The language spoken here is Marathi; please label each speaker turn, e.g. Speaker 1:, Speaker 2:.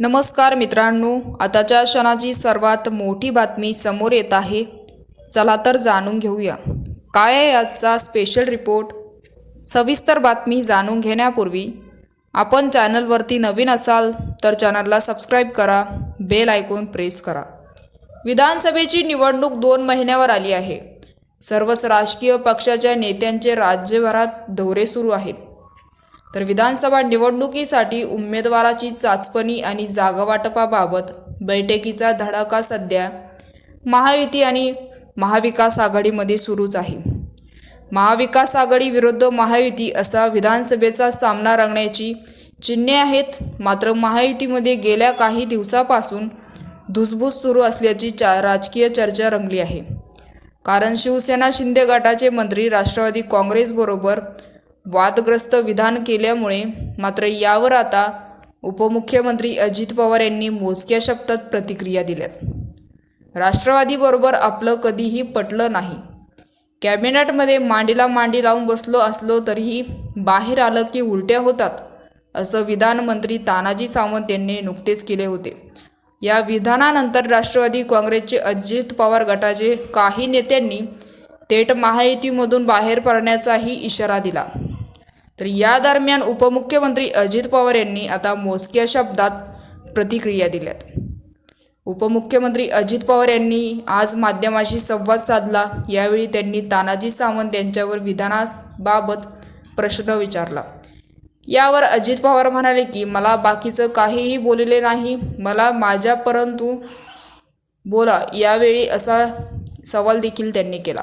Speaker 1: नमस्कार मित्रांनो आताच्या क्षणाची सर्वात मोठी बातमी समोर येत आहे. चला तर जाणून घेऊया. काय आहे आजचा स्पेशल रिपोर्ट सविस्तर बातमी जाणून घेण्यापूर्वी आपण चॅनलवरती नवीन असाल तर चॅनलला सबस्क्राईब करा बेल आयकॉन प्रेस करा. विधानसभेची निवडणूक दोन महिन्यावर आली आहे. सर्वच राजकीय पक्षाच्या नेत्यांचे राज्यभरात दौरे सुरू आहेत. तर विधानसभा निवडणुकीसाठी उमेदवाराची चाचपणी आणि जागावाटपाबाबत बैठकीचा धडाका सध्या महायुती आणि महाविकास आघाडीमध्ये सुरूच आहे. महाविकास आघाडी विरुद्ध महायुती असा विधानसभेचा सामना रंगण्याची चिन्हे आहेत. मात्र महायुतीमध्ये गेल्या काही दिवसापासून धुसभूस सुरू असल्याची चा राजकीय चर्चा रंगली आहे. कारण शिवसेना शिंदे गटाचे मंत्री राष्ट्रवादी काँग्रेसबरोबर वादग्रस्त विधान केल्यामुळे मात्र यावर आता उपमुख्यमंत्री अजित पवार यांनी मोजक्या शब्दात प्रतिक्रिया दिल्यात. राष्ट्रवादीबरोबर आपलं कधीही पटलं नाही. कॅबिनेटमध्ये मांडीला मांडी लावून बसलो असलो तरीही बाहेर आलं की उलट्या होतात असं विधानमंत्री तानाजी सावंत यांनी नुकतेच केले होते. या विधानानंतर राष्ट्रवादी काँग्रेसचे अजित पवार गटाचे काही नेत्यांनी थेट महायुतीमधून बाहेर पडण्याचाही इशारा दिला. तर या दरम्यान उपमुख्यमंत्री अजित पवार यांनी आता मोजक्या शब्दात प्रतिक्रिया दिल्यात. उपमुख्यमंत्री अजित पवार यांनी आज माध्यमाशी संवाद साधला. यावेळी त्यांनी तानाजी सावंत यांच्यावर विधानाबाबत प्रश्न विचारला. यावर अजित पवार म्हणाले की मला बाकीचं काहीही बोलले नाही. मला माझ्या परंतु बोला. यावेळी असा सवाल देखील त्यांनी केला.